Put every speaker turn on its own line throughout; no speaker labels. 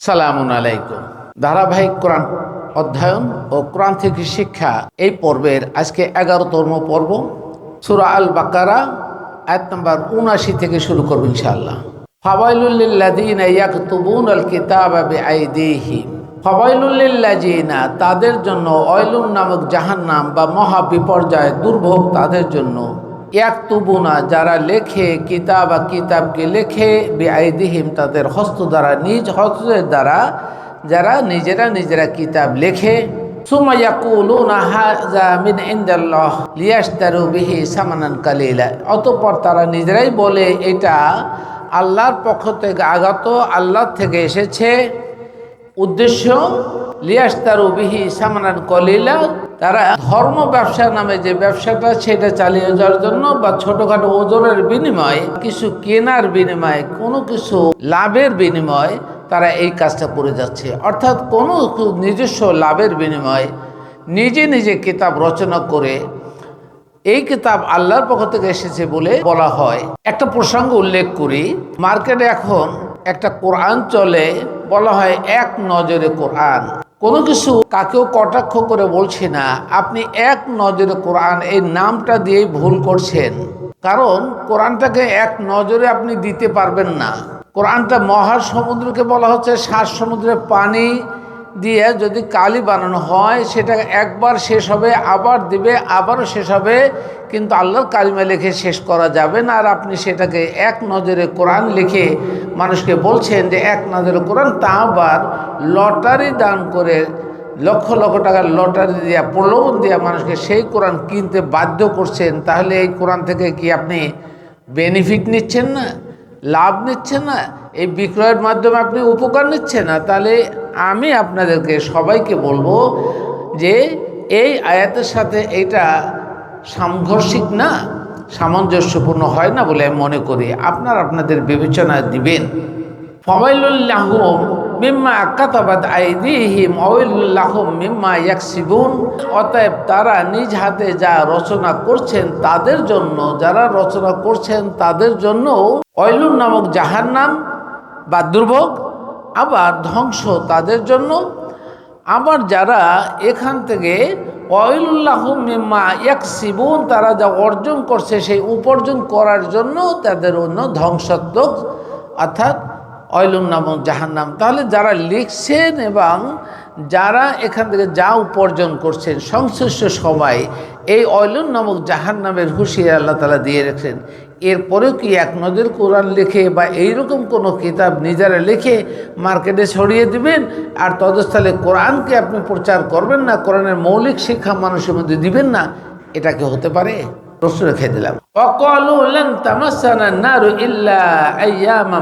সালামুন আলাইকুম। ধারাবাহিক কোরআন অধ্যয়ন ও কোরআন থেকে শিক্ষা এই পর্বের আজকে এগারোতম পর্ব। সুরা আল বাকারা এক নম্বর উনআশি থেকে শুরু করব ইনশাআল্লাহ। ফাওয়াইলুল্লিল্লাযীনা তাদের জন্য অয়লুন নামক জাহান্নাম বা মহা বিপর্যয় দুর্ভোগ তাদের জন্য ইয়াকতুবুনা, যারা লেখে, কিতাব কিতাবকে লেখে, বেআইদিহিম তাদের হস্ত দ্বারা নিজ হস্তের দ্বারা যারা নিজেরা নিজেরা কিতাব লেখে। অতঃপর তারা নিজেরাই বলে, এটা আল্লাহর পক্ষ থেকে আগত, আল্লাহ থেকে এসেছে। উদ্দেশ্য লিয়াস্তারু বিহি সামানান কলিলা, তারা ধর্ম ব্যবসা নামে যে ব্যবসাটা, সেটা চালিয়ে যাওয়ার জন্য বা ছোটখাটো ওজনের বিনিময়ে, কিছু কেনার বিনিময়ে, কোনো কিছু লাভের বিনিময়ে তারা এই কাজটা করে যাচ্ছে। অর্থাৎ কোনো নিজস্ব লাভের বিনিময়ে নিজে নিজে কিতাব রচনা করে এই কিতাব আল্লাহর পক্ষ থেকে এসেছে বলে বলা হয়। একটা প্রসঙ্গ উল্লেখ করি। মার্কেটে এখন একটা কোরআন চলে বলা হয় এক নজরে কোরআন। কোনো কিছু কাকেও কটাক্ষ করে বলছি না, আপনি এক নজরে কোরআন, এই নামটা দিয়েই ভুল করছেন। কারণ কোরআনটাকে এক নজরে আপনি দিতে পারবেন না। কোরআনটা মহাসমুদ্রকে বলা হচ্ছে সাত সমুদ্রের পানি দিয়ে যদি কালি বানানো হয়, সেটা একবার শেষ হবে, আবার দিবে, আবারও শেষ হবে, কিন্তু আল্লাহর কালিমা লিখে শেষ করা যাবে না। আর আপনি সেটাকে এক নজরে কোরআন লিখে মানুষকে বলছেন যে, এক নজরে কোরআন, তা আবার লটারি দান করে, লক্ষ লক্ষ টাকার লটারি দিয়া, প্রলোভন দিয়া মানুষকে সেই কোরআন কিনতে বাধ্য করছেন, তাহলে এই কোরআন থেকে কি আপনি বেনিফিট নিচ্ছেন না, লাভ নিচ্ছেন না? এই বিক্রয়ের মাধ্যমে আপনি উপকার নিচ্ছেন না? তাহলে আমি আপনাদেরকে সবাইকে বলব যে এই আয়াতের সাথে এটা সাংঘর্ষিক না, সামঞ্জস্যপূর্ণ হয় না বলে আমি মনে করি। আপনার আপনাদের বিবেচনা দিবেন। ফবাইলুল্লাহম মিম্মা কাতাবাদ আইদিহিম অউল্লাহম মিম্মা ইয়াকসিবুন। অতএব তারা নিজ হাতে যা রচনা করছেন তাদের জন্য, যারা রচনা করছেন তাদের জন্য অয়লুন নামক জাহান্নাম বা দুর্ভোগ আবার ধ্বংস তাদের জন্য। আবার যারা এখান থেকে অয়লুল্লাহ মিম্মা সিবন তারা যা অর্জন করছে, সেই উপার্জন করার জন্য তাদের অন্য ধ্বংসাত্মক অর্থাৎ অয়লুম নামক জাহান্নাম। তাহলে যারা লিখছেন এবং যারা এখান থেকে যা উপার্জন করছেন, সংশ্লিষ্ট সবাই এই অয়লুন নামক জাহান্নামের হুঁশিয়ার আল্লাহ তালা দিয়ে রেখেছেন। এরপরেও কি এক নজর কোরআন লিখে বা এইরকম কোনো কিতাব নিজেরা লিখে মার্কেটে ছড়িয়ে দিবেন? আর তদস্থলে কোরআনকে আপনি প্রচার করবেন না? কোরআনের মৌলিক শিক্ষা মানুষের মধ্যে দিবেন না? এটা কি হতে পারে? প্রশ্ন রেখে দিলাম। অকলু তামাসানা নারু ইল্লা আইয়ামা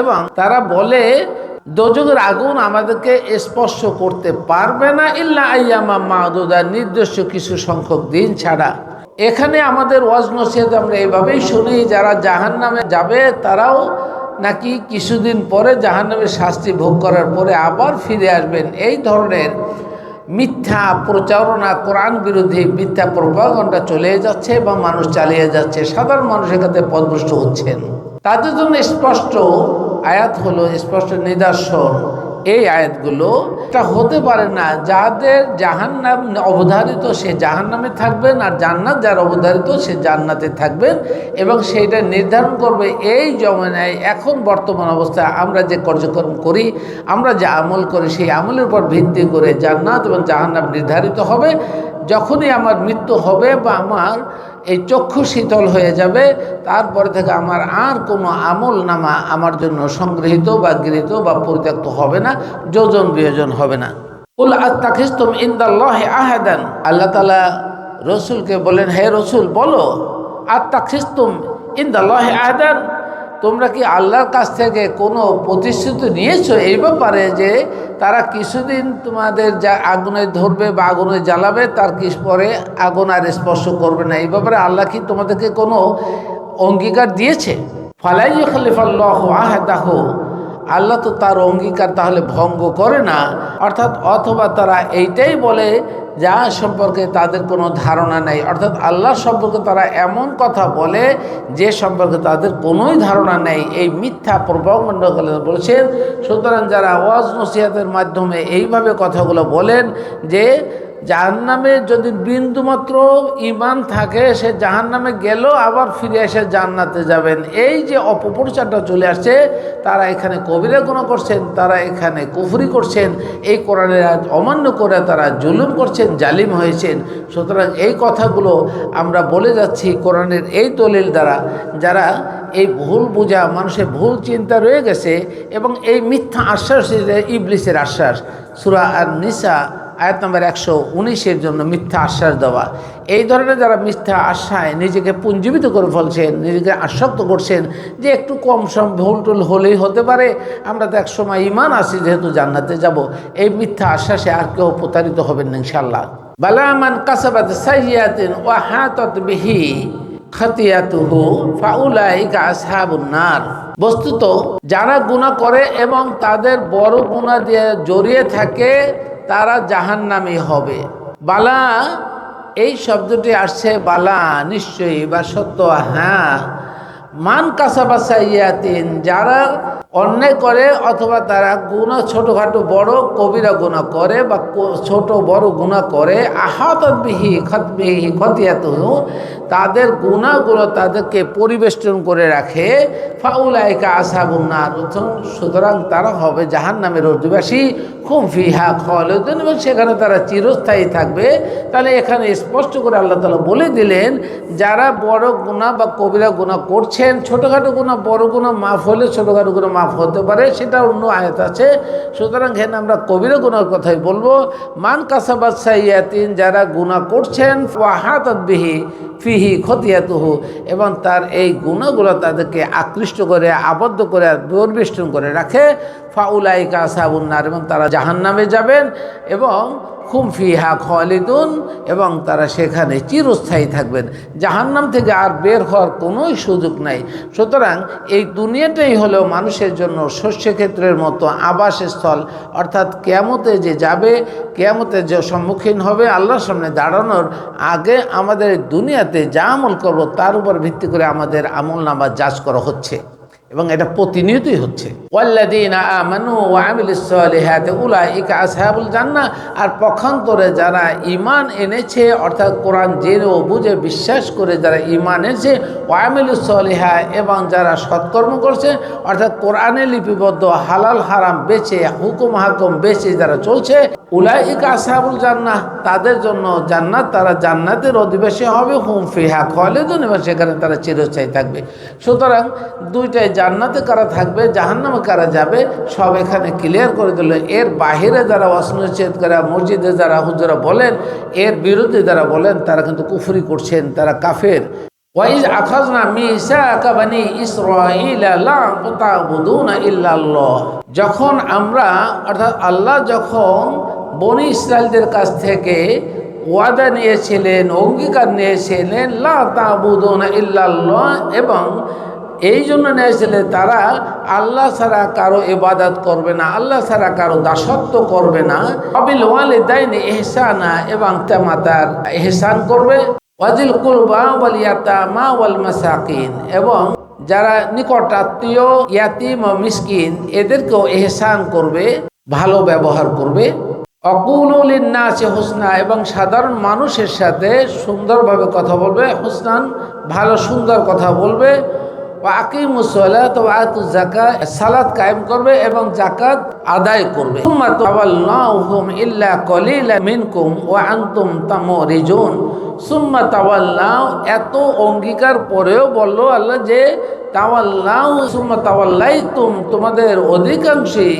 এবং তারা বলে দোজকের আগুন আমাদেরকে স্পর্শ করতে পারবে না ইল্লা আইয়ামা মাদুদা, নির্দিষ্ট কিছু সংখ্যক দিন ছাড়া। এখানে আমাদের ওয়াজ নসিহত আমরা এইভাবেই শুনি, যারা জাহান নামে যাবে, তারাও নাকি কিছুদিন পরে জাহান নামের শাস্তি ভোগ করার পরে আবার ফিরে আসবেন। এই ধরনের মিথ্যা প্রচারণা, কোরআন বিরোধী মিথ্যা প্রভাগণটা চলে যাচ্ছে বা মানুষ চালিয়ে যাচ্ছে। সাধারণ মানুষের কাছে পদভ্রষ্ট হচ্ছেন। তাদের জন্য স্পষ্ট আয়াত হলো স্পষ্ট নিদর্শন। এই আয়াতগুলো এটা হতে পারে না, যাদের জাহান্নাম অবধারিত সে জাহান্নামে থাকবেন আর জান্নাত যার অবধারিত সে জান্নাতে থাকবেন এবং সেইটা নির্ধারণ করবে এই জমানায়। এখন বর্তমান অবস্থায় আমরা যে কার্যক্রম করি, আমরা যে আমল করি, সেই আমলের উপর ভিত্তি করে জান্নাত এবং জাহান্নাম নির্ধারিত হবে। যখনই আমার মৃত্যু হবে বা আমার এই চক্ষু শীতল হয়ে যাবে, তারপরে থেকে আমার আর কোনো আমল নামা আমার জন্য সংগৃহীত বা গৃহীত বা পরিত্যক্ত হবে না, যোজন বিয়োজন হবে না। উল আত্মাখিস্তম ইন্দাল্লাহ আহাদান। আল্লাহ তালা রসুলকে বলেন, হে রসুল, বলো, আত্মাখিস্তম ইন্দাল্লাহ আহাদান? তোমরা কি আল্লাহর কাছ থেকে কোনো প্রতিশ্রুতি নিয়েছ এই ব্যাপারে যে তারা কিছুদিন তোমাদের যা আগুনে ধরবে বা আগুনে জ্বালাবে, তার কি পরে আগুন আর স্পর্শ করবে না? এই ব্যাপারে আল্লাহ কি তোমাদেরকে কোনো অঙ্গীকার দিয়েছে? ফালাই আহ আহাদাহ। আল্লাহ তো তার অঙ্গীকার তাহলে ভঙ্গ করে না। অর্থাৎ অথবা তারা এইটাই বলে, যা সম্পর্কে তাদের কোনো ধারণা নেই। অর্থাৎ আল্লাহ সম্পর্কে তারা এমন কথা বলে, যে সম্পর্কে তাদের কোনোই ধারণা নেই। এই মিথ্যা প্রবন্ধ বলেছেন। সুতরাং যারা ওয়াজ নসিহাতের মাধ্যমে এইভাবে কথাগুলো বলেন, যে জাহান্নামে যদি বিন্দুমাত্র ইমান থাকে, সে জাহান্নামে গেলেও আবার ফিরে এসে জান্নাতে যাবেন। এই যে অপপ্রচারটা চলে আসছে, তারা এখানে কবিরা গুণ করছেন, তারা এখানে কুফরি করছেন, এই কোরআনের অমান্য করে তারা জুলুম করছেন, জালিম হয়েছেন। সুতরাং এই কথাগুলো আমরা বলে যাচ্ছি কোরআনের এই দলিল দ্বারা। যারা এই ভুল বোঝা, মানুষের ভুল চিন্তা রয়ে গেছে এবং এই মিথ্যা আশ্বাস ইবলিসের আশ্বাস, সুরা আর নিসা আয়াত নম্বর একশো উনিশের জন্য মিথ্যা আশ্বাস দেওয়া। এই ধরনের যারা মিথ্যা আশায় নিজেকে পুঞ্জীবিত করে ফেলছেন, নিজেকে আশ্বস্ত করছেন, যে একটু কম সম ভুল টুল হলেই হতে পারে, আমরা তো এক সময় ইমান আছি যেহেতু জান্নাতে যাব। এই মিথ্যা আশ্বাসে আর কেউ প্রতারিত হবেন না ইনশাল্লাহ বালামান কাসাবাদ সাইয়াতিন ও হাতত বিহি নার। বস্তুত, যারা গুনাহ করে এবং তাদের বড় গুনাহ দিয়ে জড়িয়ে থাকে তারা জাহান নামে হবে। বালা এই শব্দটি আসছে বালা নিশ্চয়ই বা সত্য হ্যাঁ। মান কাসাবাসা ইয়াতিন যারা অন্যায় করে অথবা তারা গুণা ছোটোখাটো বড় কবিরা গুণা করে বা ছোট বড় গুণা করে আহাতবিহি খতবিহি খতিয়াত তাদের গুণাগুলো তাদেরকে পরিবেষ্টন করে রাখে, ফাউলাইকা আসাবুন্নার সুতরাং তারা হবে জাহান নামের অধিবাসী খুব খলেদিন, এবং সেখানে তারা চিরস্থায়ী থাকবে। তাহলে এখানে স্পষ্ট করে আল্লাহ তালা বলে দিলেন, যারা বড় গুণা বা কবিরা গুণা করছেন ছোটোখাটো কোনো বড় গুণা মাফ হলে ছোটোখাটো কোনো মাফ হতে পারে সেটা অন্য আয়ত আছে। সুতরাং এখানে আমরা কবিরা গুণার কথাই বলব, মান কাসাবাদ সাইয়াতিন যারা গুণা করছেন ওয়াহাতবিহি ফিহি খতিয়াতুহু, এবং তার এই গুণাগুলো তাদেরকে আকৃষ্ট করে, আবদ্ধ করে, দুর্বিষ্টন করে রাখে, ফাউলাইকা সাবুন্নার এবং তারা জাহান নামে যাবেন, এবং খুম ফিহা খালিদুন, এবং তারা সেখানে চিরস্থায়ী থাকবেন। জাহান্নাম থেকে আর বের হওয়ার কোনোই সুযোগ নাই। সুতরাং এই দুনিয়াটাই হলো মানুষের জন্য শস্যক্ষেত্রের মতো আবাসস্থল। অর্থাৎ কেয়ামতে যে যাবে কেয়ামতে যে সম্মুখীন হবে আল্লাহর সামনে দাঁড়ানোর আগে আমাদের দুনিয়াতে যা আমল করব, তার উপর ভিত্তি করে আমাদের আমল নামা যাচ করা হচ্ছে। এবং এটা প্রতিনিয়তই হচ্ছে। আর পক্ষান্তরে যারা ইমান এনেছে, অর্থাৎ কোরআন জেনে ও বুঝে, বিশ্বাস করে যারা ইমান এনেছে ওয়ামিলুসলিহা এবং যারা সৎকর্ম করছে, অর্থাৎ কোরআনে লিপিবদ্ধ হালাল হারাম বেছে, হুকুম হাকুম বেছে যারা চলছে, উলাইক আসাবুল জান্নাহ, তাদের জন্য জান্নাত, তারা জান্নাতের অধিবেশী হবে, হুম ফিহা খালেদুন এবং সেখানে তারা চিরস্থায়ী থাকবে। সুতরাং দুইটাই জান্নাতে কারা থাকবে, জাহান্নামে কারা যাবে, সব এখানে ক্লিয়ার করে দিল। এর বাহিরে যারা অসনুচ্ছেদ করা, মসজিদে যারা হুজরা বলেন, এর বিরুদ্ধে যারা বলেন, তারা কিন্তু কুফরি করছেন, তারা কাফের। ওয়াইজ আখাজনা মিসা আকাবানি ইসরাইলা লা তাবুদুনা ইল্লাল্লাহ। যখন আমরা, অর্থাৎ আল্লাহ যখন বনি ইসরায়েলদের কাছ থেকে ওয়াদা নিয়েছিলেন, অঙ্গীকার নিয়েছিলেন, লা তাবুদুনা ইল্লাল্লাহ এবং এই জন্য নিয়েছিলেন তারা আল্লাহ ছাড়া কারও ইবাদত করবে না, আল্লাহ ছাড়া কারও দাসত্ব করবে না। অবিল ওয়ালে দেয়নি এহসানা এবং তেমাতার এহসান করবে। ওয়াজিল কুরবা ওয়াল ইয়াতামা ওয়াল মাসাকিন এবং যারা নিকট আত্মীয়, ইয়াতিম ও মিসকিন এদেরকেও এহসান করবে, ভালো ব্যবহার করবে। অকুলুলিন নাচে হোসনা এবং সাধারণ মানুষের সাথে সুন্দরভাবে কথা বলবে। হোসনান ভালো সুন্দর কথা বলবে। সালাত কায়েম করবে এবং জাকাত আদায় করবে। ইল্লা কলিলা মিনকুম ওয়া আনতুম তামরিজুন। সুম্মা তাওয়াল্লাহ, এত অঙ্গীকার পরেও বলল আল্লাহ যে তাওয়াল্লাহ, সুম্মা তাওয়াল্লাই তুম তোমাদের অধিকাংশই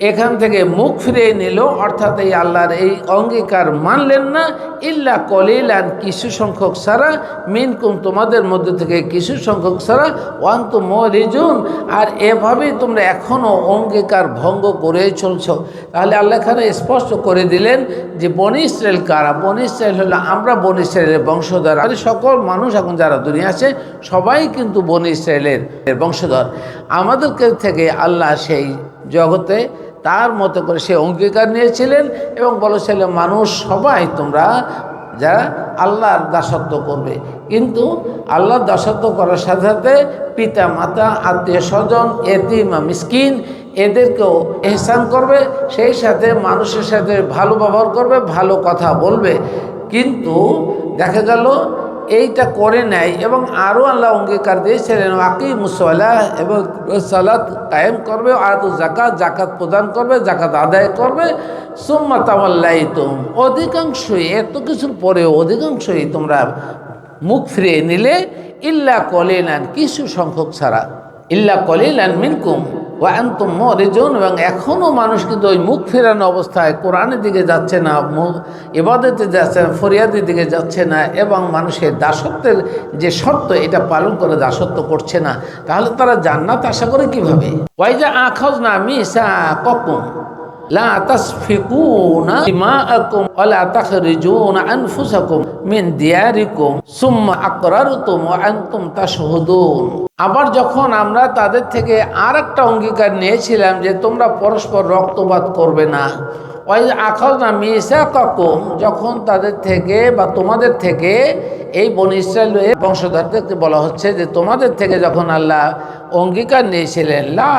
এখান থেকে মুখ ফিরিয়ে নিল, অর্থাৎ এই আল্লাহর এই অঙ্গীকার মানলেন না। ইল্লা কলিলান, কিছু সংখ্যক ছাড়া মিনকুম, তোমাদের মধ্যে থেকে কিছু সংখ্যক ছাড়া ওয়ান্ত মরিজুন। আর এভাবেই তোমরা এখনও অঙ্গীকার ভঙ্গ করে চলছ। তাহলে আল্লাহ এখানে স্পষ্ট করে দিলেন যে বনি ইসরায়েল কারা? বনি ইসরায়েল হলো আমরা বনি ইসরায়েলের বংশধর। আর সকল মানুষ এখন যারা দুনিয়া আছে, সবাই কিন্তু বনি ইসরায়েলের বংশধর। আমাদেরকে থেকে আল্লাহ সেই জগতে তার মতো করে সে অঙ্গীকার নিয়েছিলেন এবং বলেছিলেন মানুষ, সবাই তোমরা যারা আল্লাহর দাসত্ব করবে। কিন্তু আল্লাহর দাসত্ব করার সাথে সাথে পিতা, মাতা, আত্মীয় স্বজন, এতিম, মিসকিন এদেরকেও এহসান করবে, সেই সাথে মানুষের সাথে ভালো ব্যবহার করবে, ভালো কথা বলবে। কিন্তু দেখা গেল এইটা করে নেয় এবং আরও আল্লাহ অঙ্গীকার দিয়েছিলেন আকি মুসল্লাহ এবং সালাত কায়েম করবে আর তো জাকাত জাকাত প্রদান করবে জাকাত আদায় করবে। সোম্মা তামাল্লাই তুম অধিকাংশই, এত কিছুর পরেও অধিকাংশই তোমরা মুখ ফিরিয়ে নিলে, ইল্লা কলিলান, কিছু সংখ্যক ছাড়া। ইল্লা কলিলান মিনকুম। ওয়া আনতুম মরিজুন, এবং এখনও মানুষ কিন্তু ওই মুখ ফেরানো অবস্থায় কোরআনের দিকে যাচ্ছে না এবাদতে যাচ্ছে না, ফরিয়াদের দিকে যাচ্ছে না, এবং মানুষের দাসত্বের যে শর্ত, এটা পালন করে দাসত্ব করছে না। তাহলে তারা জান্নাত আশা করে কীভাবে? ওয়াইজা আখজ না মিসা ককুম লা তাসফিকুনা দিমাআকুম ওয়া লা তাখরিজুনা আনফুসাকুম মিন দিয়ারিকুম সুম্মা আকরারতুম ওয়া আনতুম তাশহুদুন। আবার যখন আমরা তাদের থেকে আর একটা অঙ্গীকার নিয়েছিলাম যে তোমরা পরস্পর রক্তপাত করবে না ওই আখাজ না মিসা ককম যখন তাদের থেকে বা তোমাদের থেকে এই বন বংশধরদেরকে বলা হচ্ছে যে তোমাদের থেকে যখন আল্লাহ অঙ্গীকার নিয়েছিলেন, লা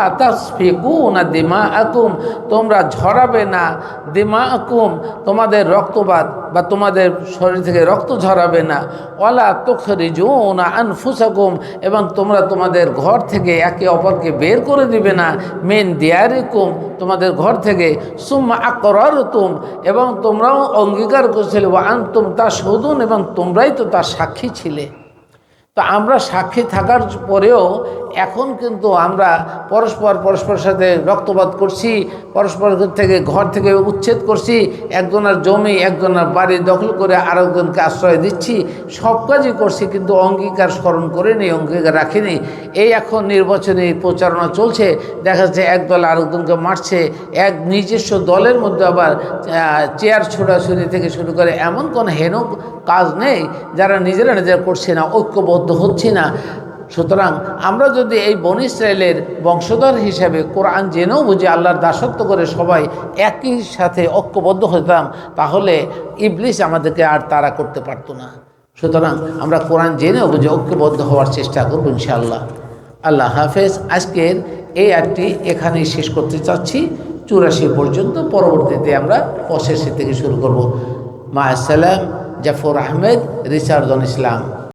না দিমা আকুম তোমরা ঝরাবে না দিমা আকুম তোমাদের রক্তপাত বা তোমাদের শরীর থেকে রক্ত ঝরাবে না ওলা তুখরিজু না আনফুসাকুম, এবং তোমরা তোমাদের ঘর থেকে একে অপরকে বের করে দিবে না, মেন দিয়ারিকুম, তোমাদের ঘর থেকে, সুম্মা আকরার তুম এবং তোমরাও অঙ্গীকার করেছিলে আনতুম তা শোধন এবং তোমরাই তো তার সাক্ষী ছিলে। তো আমরা সাক্ষী থাকার পরেও এখন কিন্তু আমরা পরস্পর পরস্পরের সাথে রক্তপাত করছি, পরস্পর থেকে ঘর থেকে উচ্ছেদ করছি, একজনের জমি, একজনের বাড়ি দখল করে আরেকজনকে আশ্রয় দিচ্ছি, সব কাজই করছি কিন্তু অঙ্গীকার স্মরণ করিনি, অঙ্গীকার রাখিনি। এই এখন নির্বাচনী প্রচারণা চলছে, দেখা যাচ্ছে এক দল আরেকজনকে মারছে, এক নিজস্ব দলের মধ্যে আবার চেয়ার ছোড়াছুরি থেকে শুরু করে এমন কোনো হেন কাজ নেই, যারা নিজেরা নিজেরা করছে না, ঐক্যবদ্ধ হচ্ছে না। সুতরাং আমরা যদি এই বন ইসরায়েলের বংশধর হিসেবে কোরআন জেনেও বুঝি আল্লাহর দাসত্ব করে সবাই একই সাথে ঐক্যবদ্ধ হতাম, তাহলে ইবলিস আমাদেরকে আর তারা করতে পারতো না। সুতরাং আমরা কোরআন জেনেও বুঝে ঐক্যবদ্ধ হওয়ার চেষ্টা করব ইনশাআল্লাহ। আল্লাহ হাফেজ, আজকের এই আটটি এখানেই শেষ করতে চাচ্ছি। চুরাশি পর্যন্ত, পরবর্তীতে আমরা পঁচাশি থেকে শুরু করব। মা আসসালাম, জাফর আহমেদ রিসার্জন ইসলাম।